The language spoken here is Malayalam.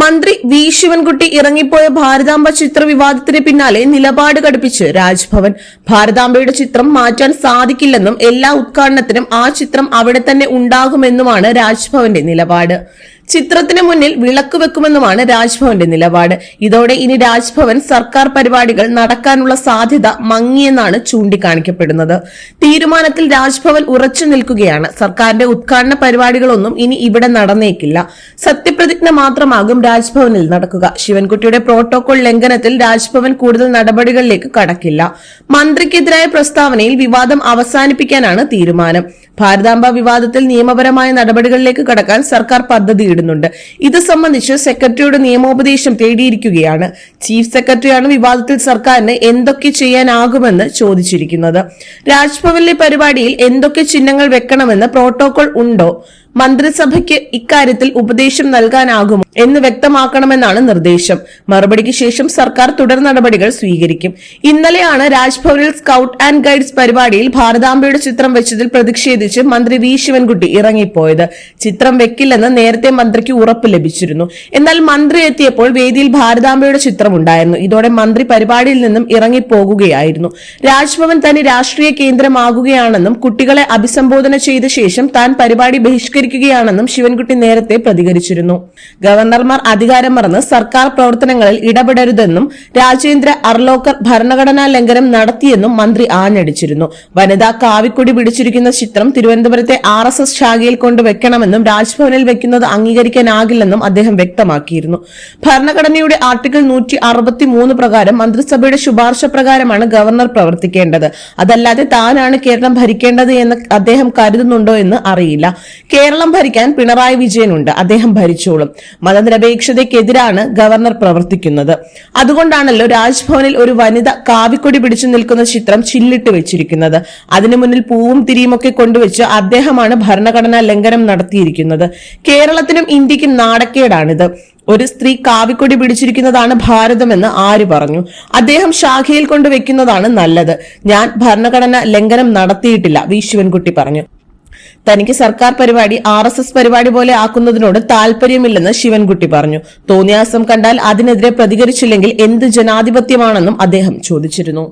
മന്ത്രി വി ശിവൻകുട്ടി ഇറങ്ങിപ്പോയ ഭാരതാംബ ചിത്ര വിവാദത്തിന് പിന്നാലെ നിലപാട് കടുപ്പിച്ച് രാജ്ഭവൻ. ഭാരതാംബയുടെ ചിത്രം മാറ്റാൻ സാധിക്കില്ലെന്നും എല്ലാ ഉദ്ഘാടനത്തിനും ആ ചിത്രം അവിടെ തന്നെ ഉണ്ടാകുമെന്നുമാണ് രാജ്ഭവന്റെ നിലപാട്. ചിത്രത്തിന് മുന്നിൽ വിളക്ക് വെക്കുമെന്നുമാണ് രാജ്ഭവന്റെ നിലപാട്. ഇതോടെ ഇനി രാജ്ഭവൻ സർക്കാർ പരിപാടികൾ നടക്കാനുള്ള സാധ്യത മങ്ങിയെന്നാണ് ചൂണ്ടിക്കാണിക്കപ്പെടുന്നത്. തീരുമാനത്തിൽ രാജ്ഭവൻ ഉറച്ചു നിൽക്കുകയാണ്. സർക്കാരിന്റെ ഉദ്ഘാടന പരിപാടികളൊന്നും ഇനി ഇവിടെ നടന്നേക്കില്ല. സത്യപ്രതിജ്ഞ മാത്രമാകും രാജ്ഭവനിൽ നടക്കുക. ശിവൻകുട്ടിയുടെ പ്രോട്ടോകോൾ ലംഘനത്തിൽ രാജ്ഭവൻ കൂടുതൽ നടപടികളിലേക്ക് കടക്കില്ല. മന്ത്രിക്കെതിരായ പ്രസ്താവനയിൽ വിവാദം അവസാനിപ്പിക്കാനാണ് തീരുമാനം. ഭാരതാംബ വിവാദത്തിൽ നിയമപരമായ നടപടികളിലേക്ക് കടക്കാൻ സർക്കാർ പദ്ധതിയിടുന്നുണ്ട് ഇത് സംബന്ധിച്ച് സെക്രട്ടറിയുടെ നിയമോപദേശം തേടിയിരിക്കുകയാണ്. ചീഫ് സെക്രട്ടറിയാണ് വിവാദത്തിൽ സർക്കാരിന് എന്തൊക്കെ ചെയ്യാനാകുമെന്ന് ചോദിച്ചിരിക്കുന്നത്. രാജ്ഭവനിലെ പരിപാടിയിൽ എന്തൊക്കെ ചിഹ്നങ്ങൾ വെക്കണമെന്ന് പ്രോട്ടോകോൾ ഉണ്ടോ? മന്ത്രിസഭയ്ക്ക് ഇക്കാര്യത്തിൽ ഉപദേശം നൽകാനാകുമോ എന്ന് വ്യക്തമാക്കണമെന്നാണ് നിർദ്ദേശം. മറുപടിക്ക് ശേഷം സർക്കാർ തുടർ നടപടികൾ സ്വീകരിക്കും. ഇന്നലെയാണ് രാജ്ഭവനിൽ സ്കൌട്ട് ആൻഡ് ഗൈഡ്സ് പരിപാടിയിൽ ഭാരതാംബയുടെ ചിത്രം വെച്ചതിൽ പ്രതിഷേധിച്ച് മന്ത്രി വി. ശിവൻകുട്ടി ഇറങ്ങിപ്പോയത്. ചിത്രം വെക്കില്ലെന്ന് നേരത്തെ മന്ത്രിക്ക് ഉറപ്പ് ലഭിച്ചിരുന്നു. എന്നാൽ മന്ത്രി എത്തിയപ്പോൾ വേദിയിൽ ഭാരതാംബയുടെ ചിത്രം ഉണ്ടായിരുന്നു. ഇതോടെ മന്ത്രി പരിപാടിയിൽ നിന്നും ഇറങ്ങിപ്പോകുകയായിരുന്നു. രാജ്ഭവൻ തന്നെ രാഷ്ട്രീയ കേന്ദ്രമാകുകയാണെന്നും കുട്ടികളെ അഭിസംബോധന ചെയ്ത ശേഷം താൻ പരിപാടി ബഹിഷ്കരിക്കുകയാണെന്നും ശിവൻകുട്ടി നേരത്തെ പ്രതികരിച്ചിരുന്നു. ഗവർണർമാർ അധികാരം മറന്ന് സർക്കാർ പ്രവർത്തനങ്ങളിൽ ഇടപെടരുതെന്നും രാജേന്ദ്ര അർലോക്കർ ഭരണഘടനാ ലംഘനം നടത്തിയെന്നും മന്ത്രി ആഞ്ഞടിച്ചിരുന്നു. വനിതാ കാവിക്കൊടി പിടിച്ചിരിക്കുന്ന ചിത്രം തിരുവനന്തപുരത്തെ ആർ എസ് എസ് ശാഖയിൽ കൊണ്ട് വെക്കണമെന്നും രാജ്ഭവനിൽ വെക്കുന്നത് അംഗീകരിക്കാനാകില്ലെന്നും അദ്ദേഹം വ്യക്തമാക്കിയിരുന്നു. ഭരണഘടനയുടെ ആർട്ടിക്കിൾ നൂറ്റി അറുപത്തി മൂന്ന് പ്രകാരം മന്ത്രിസഭയുടെ ശുപാർശ പ്രകാരമാണ് ഗവർണർ പ്രവർത്തിക്കേണ്ടത്. അതല്ലാതെ താനാണ് കേരളം ഭരിക്കേണ്ടത് എന്ന് അദ്ദേഹം കരുതുന്നുണ്ടോ എന്ന് അറിയില്ല. കേരളം ഭരിക്കാൻ പിണറായി വിജയനുണ്ട്. അദ്ദേഹം ഭരിച്ചോളും. മതനിരപേക്ഷതയ്ക്കെതിരാണ് ഗവർണർ പ്രവർത്തിക്കുന്നത്. അതുകൊണ്ടാണല്ലോ രാജ്ഭവനിൽ ഒരു വനിത കാവിക്കൊടി പിടിച്ചു നിൽക്കുന്ന ചിത്രം ചില്ലിട്ട് വെച്ചിരിക്കുന്നത്. അതിനു മുന്നിൽ പൂവും തിരിയുമൊക്കെ കൊണ്ടുവച്ച് അദ്ദേഹമാണ് ഭരണഘടനാ ലംഘനം നടത്തിയിരിക്കുന്നത്. കേരളത്തിനും ഇന്ത്യക്കും നാടക്കേടാണിത്. ഒരു സ്ത്രീ കാവിക്കൊടി പിടിച്ചിരിക്കുന്നതാണ് ഭാരതമെന്ന് ആര് പറഞ്ഞു? അദ്ദേഹം ശാഖയിൽ കൊണ്ടുവെക്കുന്നതാണ് നല്ലത്. ഞാൻ ഭരണഘടന ലംഘനം നടത്തിയിട്ടില്ല വി. ശിവൻകുട്ടി പറഞ്ഞു. തനിക്ക് സർക്കാർ പരിപാടി ആർ എസ് എസ് പരിപാടി പോലെ ആക്കുന്നതിനോട് താല്പര്യമില്ലെന്ന് ശിവൻകുട്ടി പറഞ്ഞു. തോന്നിയാസം കണ്ടാൽ അതിനെതിരെ പ്രതികരിച്ചില്ലെങ്കിൽ എന്ത് ജനാധിപത്യമാണെന്നും അദ്ദേഹം ചോദിച്ചിരുന്നു.